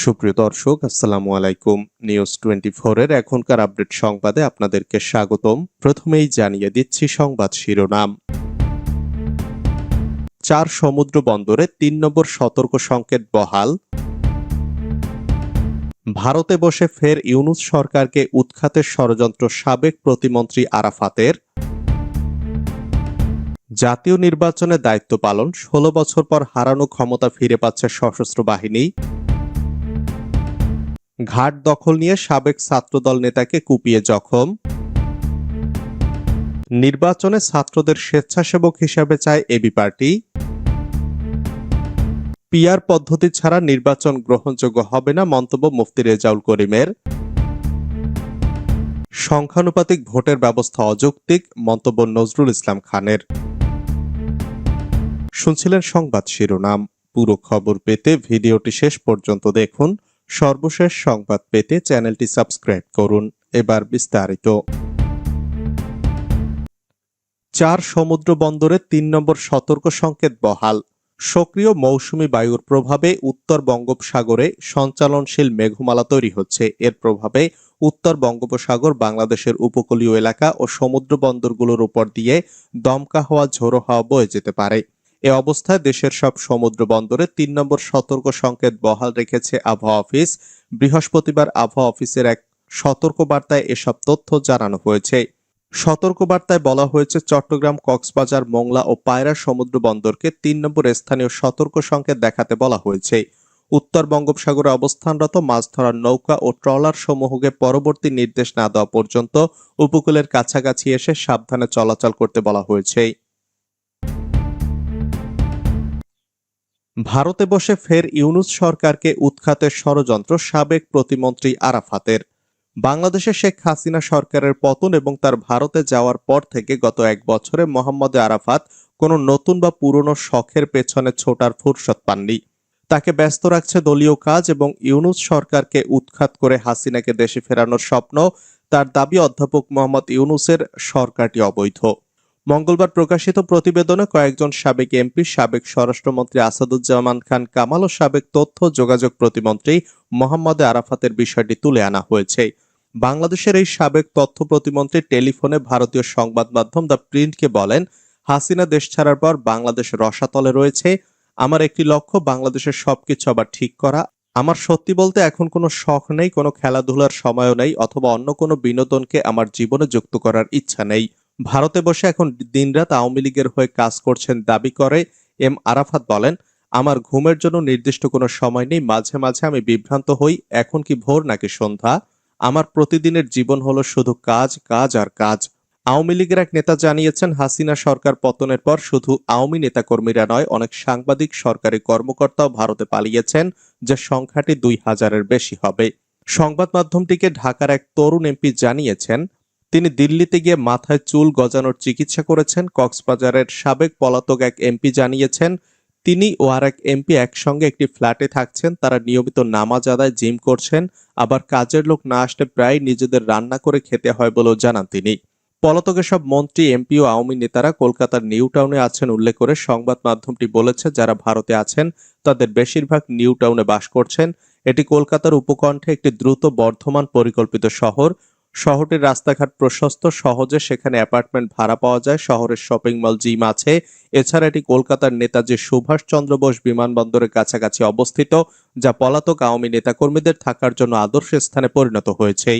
সুপ্রিয় দর্শক, আসসালামু আলাইকুম। নিউজ টোয়েন্টি এর এখনকার আপডেট সংবাদে আপনাদেরকে স্বাগতম। প্রথমেই জানিয়ে দিচ্ছি সংবাদ শিরোনাম। চার সমুদ্র বন্দরে তিন নম্বর সতর্ক সংকেত বহাল। ভারতে বসে ফের ইউনুস সরকারকে উৎখাতের ষড়যন্ত্র সাবেক প্রতিমন্ত্রী আরাফাতের। জাতীয় নির্বাচনে দায়িত্ব পালন, ষোলো বছর পর হারানো ক্ষমতা ফিরে পাচ্ছে সশস্ত্র বাহিনী। ঘাট দখল নিয়ে সাবেক ছাত্রদল নেতাকে কুপিয়ে জখম। নির্বাচনে ছাত্রদের স্বেচ্ছাসেবক হিসাবে চায় এবি পার্টি। পিআর পদ্ধতি ছাড়া নির্বাচন গ্রহণযোগ্য হবে না মন্তব্য মুফতি রেজাউল করিমের। সংখ্যানুপাতিক ভোটের ব্যবস্থা অযৌক্তিক, মন্তব্য নজরুল ইসলাম খানের। শুনছিলেন সংবাদ শিরোনাম। পুরো খবর পেতে ভিডিওটি শেষ পর্যন্ত দেখুন। সর্বশেষ সংবাদ পেতে চ্যানেলটি সাবস্ক্রাইব করুন। এবার বিস্তারিত। চার সমুদ্র বন্দরে তিন নম্বর সতর্ক সংকেত বহাল। সক্রিয় মৌসুমি বায়ুর প্রভাবে উত্তর বঙ্গোপসাগরে সঞ্চালনশীল মেঘমালা তৈরি হচ্ছে। এর প্রভাবে উত্তর বঙ্গোপসাগর, বাংলাদেশের উপকূলীয় এলাকা ও সমুদ্র বন্দরগুলোর উপর দিয়ে দমকা হওয়া ঝোড়ো হাওয়া বয়ে যেতে পারে। এ অবস্থায় দেশের সব সমুদ্র বন্দরে তিন নম্বর সতর্ক সংকেত বহাল রেখেছে আবহাওয়া অফিস। বৃহস্পতিবার আবহাওয়া অফিসের এক সতর্ক বার্তায় এসব তথ্য জানানো হয়েছে। সতর্ক বার্তায় বলা হয়েছে, চট্টগ্রাম, কক্সবাজার, মোংলা ও পায়রা সমুদ্র বন্দরকে তিন নম্বর স্থানীয় সতর্ক সংকেত দেখাতে বলা হয়েছে। উত্তর বঙ্গোপসাগরে অবস্থানরত মাছ ধরার নৌকা ও ট্রলার সমূহকে পরবর্তী নির্দেশ না দেওয়া পর্যন্ত উপকূলের কাছাকাছি এসে সাবধানে চলাচল করতে বলা হয়েছে। ভারতে বসে ফের ইউনুস সরকারকে উৎখাতের ষড়যন্ত্র সাবেক প্রতিমন্ত্রী আরাফাতের। বাংলাদেশে শেখ হাসিনা সরকারের পতন এবং তার ভারতে যাওয়ার পর থেকে গত এক বছরে মোহাম্মদ আরাফাত কোনো নতুন বা পুরনো শখের পেছনে ছোটার ফুরসত পাননি। তাকে ব্যস্ত রাখছে দলীয় কাজ এবং ইউনুস সরকারকে উৎখাত করে হাসিনাকে দেশে ফেরানোর স্বপ্ন তার দাবি অধ্যাপক মোহাম্মদ ইউনুসের সরকারটি অবৈধ। মঙ্গলবার প্রকাশিত প্রতিবেদনে কয়েকজন সাবেক এমপি, সাবেক স্বরাষ্ট্রমন্ত্রী আসাদুজ্জামান খান কামাল ও সাবেক তথ্য যোগাযোগ প্রতিমন্ত্রী মোহাম্মদ আরাফাতের বিষয়টি তুলে আনা হয়েছে। বাংলাদেশের এই সাবেক তথ্য প্রতিমন্ত্রী টেলিফোনে ভারতীয় সংবাদ মাধ্যম দ্য প্রিন্টকে বলেন, হাসিনা দেশ ছাড়ার পর বাংলাদেশ রসাতলে রয়েছে। আমার একটি লক্ষ্য, বাংলাদেশের সবকিছু আবার ঠিক করা। আমার সত্যি বলতে এখন কোনো শখ নেই, কোনো খেলাধুলার সময়ও নেই, অথবা অন্য কোনো বিনোদনকে আমার জীবনে যুক্ত করার ইচ্ছা নেই। ভারতে বসে এখন দিনরাত আওয়ামী লীগের হয়ে কাজ করছেন দাবি করে এম আরাফাত বলেন, আমার ঘুমের জন্য নির্দিষ্ট কোনো সময় নেই, মাঝে মাঝে আমি বিভ্রান্ত হই, এখন কি ভোর নাকি সন্ধ্যা? আমার প্রতিদিনের জীবন হলো শুধু কাজ কাজ আর কাজ। আওয়ামী লীগের এক নেতা জানিয়েছেন, হাসিনা সরকার পতনের পর শুধু আওয়ামী নেতাকর্মীরা নয়, অনেক সাংবাদিক, সরকারি কর্মকর্তাও ভারতে পালিয়েছেন, যে সংখ্যাটি দুই হাজারের বেশি হবে। সংবাদ মাধ্যমটিকে ঢাকার এক তরুণ এমপি জানিয়েছেন তিনি দিল্লিতে গিয়ে মাথায় চুল গজানোর চিকিৎসা করেছেন। কক্সবাজারের সাবেক পলাতক এক এমপি জানিয়েছেন, তিনি ও আর এক এমপি একসঙ্গে একটি ফ্ল্যাটে থাকছেন, তারা নিয়মিত নামাজ আদায়, জিম করছেন, আবার কাজের লোক না আসলে প্রায় নিজেদের রান্না করে খেতে হয় বলেও জানান তিনি। পলাতকের সব মন্ত্রী, এমপি ও আওয়ামী নেতারা কলকাতার নিউ টাউনে আছেন উল্লেখ করে সংবাদ মাধ্যমটি বলেছে, যারা ভারতে আছেন, তাদের বেশিরভাগ নিউ টাউনে বাস করছেন। এটি কলকাতার উপকণ্ঠে একটি দ্রুত বর্ধমান পরিকল্পিত শহর। শহরটির রাস্তাঘাট প্রশস্ত, সহজে সেখানে অ্যাপার্টমেন্ট ভাড়া পাওয়া যায়, শহরের শপিং মল, জিম আছে। এছাড়া এটি কলকাতার নেতাজি সুভাষচন্দ্র বোস বিমানবন্দরের কাছাকাছি অবস্থিত, যা পলাতক আওয়ামী নেতাকর্মীদের থাকার জন্য আদর্শ স্থানে পরিণত হয়েছে।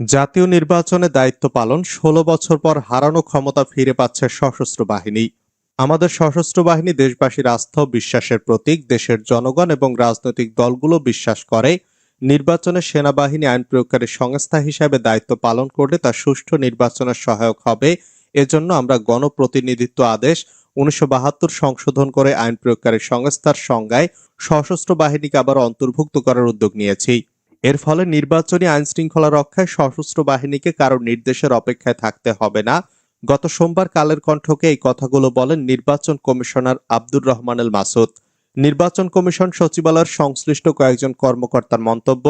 জাতীয় নির্বাচনে দায়িত্ব পালন, ষোলো বছর পর হারানো ক্ষমতা ফিরে পাচ্ছে সশস্ত্র বাহিনী। আমাদের সশস্ত্র বাহিনী দেশবাসীর আস্থা ও বিশ্বাসের প্রতীক, দেশের জনগণ এবং রাজনৈতিক দলগুলো বিশ্বাস করে। নির্বাচনে সেনাবাহিনী আইন প্রয়োগকারী সংস্থা হিসাবে দায়িত্ব পালন করলে তা সুষ্ঠু নির্বাচনের সহায়ক হবে। এজন্য আমরা গণপ্রতিনিধিত্ব আদেশ উনিশশো বাহাত্তর সংশোধন করে আইন প্রয়োগকারী সংস্থার সংজ্ঞায় সশস্ত্র বাহিনীকে আবার অন্তর্ভুক্ত করার উদ্যোগ নিয়েছি। এর ফলে নির্বাচনী আইন শৃঙ্খলা রক্ষায় সশস্ত্র বাহিনীকে কারও নির্দেশের অপেক্ষায় থাকতে হবে না। গত সোমবার কালের কণ্ঠকে এই কথাগুলো বলেন নির্বাচন কমিশনার আব্দুর রহমান এল মাসুদ। নির্বাচন কমিশন সচিবালয়ের সংশ্লিষ্ট কয়েকজন কর্মকর্তার মন্তব্য,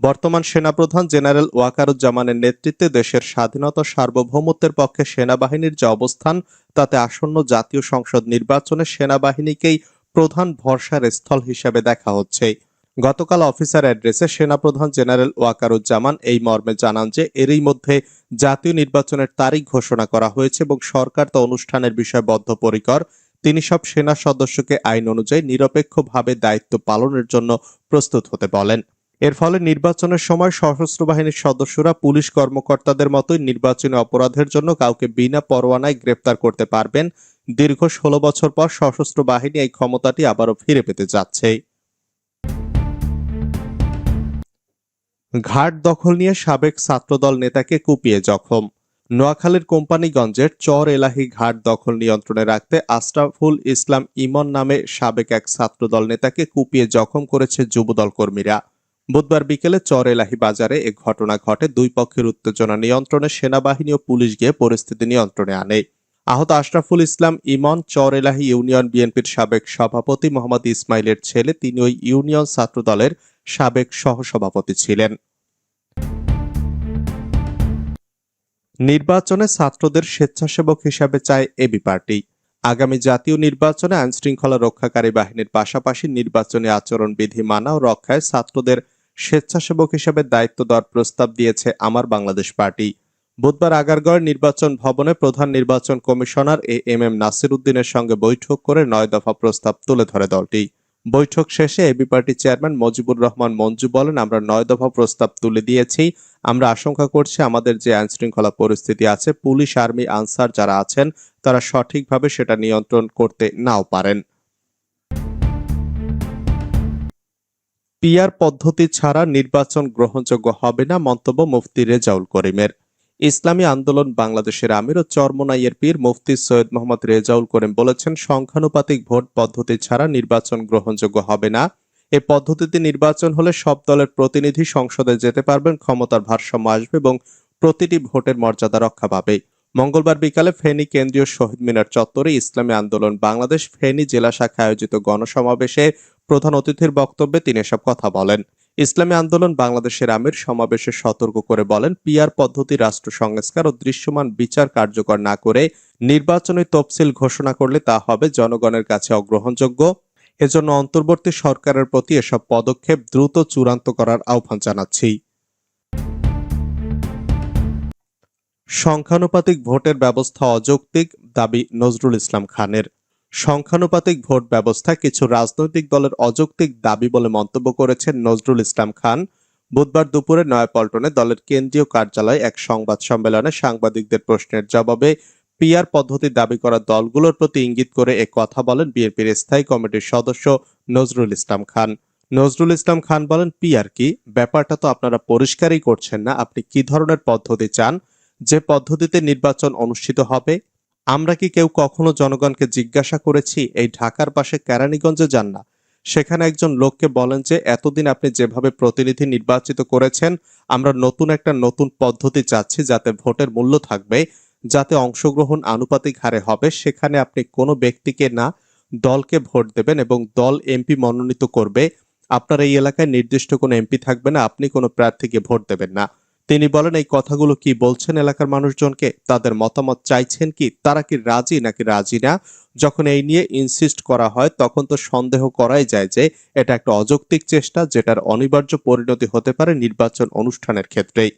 বর্তমান সেনাপ্রধান জেনারেল ওয়াকারুজ্জামানের নেতৃত্বে দেশের স্বাধীনতা সার্বভৌমত্বের পক্ষে সেনাবাহিনীর যে অবস্থান, তাতে আসন্ন জাতীয় সংসদ নির্বাচনে সেনাবাহিনীকেই প্রধান ভরসার স্থল হিসেবে দেখা হচ্ছে। গতকাল অফিসার অ্যাড্রেসে সেনাপ্রধান জেনারেল ওয়াকারুজ্জামান এই মর্মে জানান যে এরই মধ্যে জাতীয় নির্বাচনের তারিখ ঘোষণা করা হয়েছে এবং সরকার তা অনুষ্ঠানের বিষয়ে বদ্ধপরিকর তিনি সব সেনা সদস্যকে আইন অনুযায়ী নিরপেক্ষভাবে দায়িত্ব পালনের জন্য প্রস্তুত হতে বলেন। এর ফলে নির্বাচনের সময় সশস্ত্র বাহিনীর সদস্যরা, পুলিশ কর্মকর্তাদের মতোই নির্বাচনী অপরাধের জন্য কাউকে বিনা পরোয়ানায় গ্রেপ্তার করতে পারবেন। দীর্ঘ ষোলো বছর পর সশস্ত্র বাহিনী এই ক্ষমতাটি আবারও ফিরে পেতে যাচ্ছে। ঘাট দখল নিয়ে সাবেক ছাত্রদল নেতাকে কুপিয়ে জখম। নোয়াখালীর কোম্পানিগঞ্জের চর এলাহি ঘাট দখল নিয়ন্ত্রণে রাখতে আশরাফুল ইসলাম ইমন নামে সাবেক এক ছাত্রদল নেতাকে কুপিয়ে জখম করেছে যুবদল কর্মীরা। বুধবার বিকেলে চর এলাহি বাজারে এ ঘটনা ঘটে। দুই পক্ষের উত্তেজনা নিয়ন্ত্রণে সেনাবাহিনী ও পুলিশ গিয়ে পরিস্থিতি নিয়ন্ত্রণে আনে। আহত আশরাফুল ইসলাম ইমন চর এলাহি ইউনিয়ন বিএনপির সাবেক সভাপতি মোহাম্মদ ইসমাইলের ছেলে। তিনি ওই ইউনিয়ন ছাত্রদলের সাবেক সহসভাপতি ছিলেন। নির্বাচনে ছাত্রদের স্বেচ্ছাসেবক হিসাবে চায় এবি পার্টি। আগামী জাতীয় নির্বাচনে আইন শৃঙ্খলা রক্ষাকারী বাহিনীর পাশাপাশি নির্বাচনী আচরণ বিধি মানা ও রক্ষায় ছাত্রদের স্বেচ্ছাসেবক হিসেবে দায়িত্ব দেওয়ার প্রস্তাব দিয়েছে আমার বাংলাদেশ পার্টি। বুধবার আগারগড় নির্বাচন ভবনে প্রধান নির্বাচন commissioner A M M Nasir উদ্দিনের সঙ্গে বৈঠক করে নয় দফা প্রস্তাব তুলে ধরে দলটি। বৈঠক শেষে AB party chairman Mojibur Rahman Manju বলেন, আমরা নয় দফা প্রস্তাব তুলে দিয়েছি। আমরা আশঙ্কা করছি আমাদের যে আইন শৃঙ্খলা পরিস্থিতি আছে, পুলিশ, আর্মি, আনসার যারা আছেন, তারা সঠিকভাবে সেটা নিয়ন্ত্রণ করতে নাও পারেন। পিয়ার পদ্ধতি ছাড়া নির্বাচন গ্রহণযোগ্য হবে না, মন্তব্য মুফতি রেজাউল করিমের। ইসলামী আন্দোলন বাংলাদেশের আমির ও চরমনাইয়ের পীর মুফতি সৈয়দ মোহাম্মদ রেজাউল করিম বলেছেন, সংখ্যানুপাতিক ভোট পদ্ধতি ছাড়া নির্বাচন গ্রহণযোগ্য হবে না। এ পদ্ধতিতে নির্বাচন হলে সব দলের প্রতিনিধি সংসদে যেতে পারবেন, ক্ষমতার ভারসাম্য আসবে এবং প্রতিটি ভোটের মর্যাদা রক্ষা পাবে। মঙ্গলবার বিকালে ফেনী কেন্দ্রীয় শহীদ মিনার চত্বরে ইসলামী আন্দোলন বাংলাদেশ ফেনী জেলা শাখা আয়োজিত গণসমাবেশে প্রধান অতিথির বক্তব্যে তিনি এসব কথা বলেন। ইসলামী আন্দোলন বাংলাদেশের আমির সমাবেশে সতর্ক করে বলেন, পিআর পদ্ধতি, রাষ্ট্র সংস্কার ও দৃশ্যমান বিচার কার্যকর না করে নির্বাচনী তফসিল ঘোষণা করলে তা হবে জনগণের কাছে অগ্রহণযোগ্য। এজন্য অন্তর্বর্তী সরকারের প্রতি এসব পদক্ষেপ দ্রুত চূড়ান্ত করার আহ্বান জানাচ্ছি। সংখ্যানুপাতিক ভোটের ব্যবস্থা অযৌক্তিক, দাবি নজরুল ইসলাম খানের। সংখ্যানুপাতিক ভোট ব্যবস্থা কিছু রাজনৈতিক দলের অযৌক্তিক দাবি বলে মন্তব্য করেছেন নজরুল ইসলাম খান। বুধবার দুপুরে নয়াপল্টনে দলের কেন্দ্রীয় কার্যালয়ে এক সংবাদ সম্মেলনে সাংবাদিকদের প্রশ্নের জবাবে পিআর পদ্ধতি দাবি করা দলগুলোর প্রতি ইঙ্গিত করে এ কথা বলেন বিএনপির স্থায়ী কমিটির সদস্য নজরুল ইসলাম খান। নজরুল ইসলাম খান বলেন, পিআর কি? ব্যাপারটা তো আপনারা পরিষ্কারই করছেন না। আপনি কি ধরনের পদ্ধতি চান? যে পদ্ধতিতে নির্বাচন অনুষ্ঠিত হবে আমরা কি কেউ কখনো জনগণকে জিজ্ঞাসা করেছি, এই ঢাকার পাশে কেরানীগঞ্জে যান না? সেখানে একজন লোককে বলেন যে, এতদিন আপনি যেভাবে প্রতিনিধি নির্বাচিত করেছেন, আমরা নতুন একটা নতুন পদ্ধতি চাচ্ছি যাতে ভোটের মূল্য থাকবে, যাতে অংশগ্রহণ আনুপাতিক হারে হবে। সেখানে আপনি কোনো ব্যক্তিকে না, দলকে ভোট দেবেন এবং দল এমপি মনোনীত করবে। আপনার এই এলাকায় নির্দিষ্ট কোনো এমপি থাকবে না, আপনি কোনো প্রার্থীকে ভোট দেবেন না। তিনি বলেন, এই কথাগুলো কি বলছেন এলাকার মানুষজনকে? তাদের মতামত চাইছেন কি? তারা কি রাজি নাকি রাজি না? যখন এই নিয়ে ইনসিস্ট করা হয়, তখন তো সন্দেহ করাই যায় যে এটা একটা অযৌক্তিক চেষ্টা, যেটার অনিবার্য পরিণতি হতে পারে নির্বাচন অনুষ্ঠানের ক্ষেত্রেই।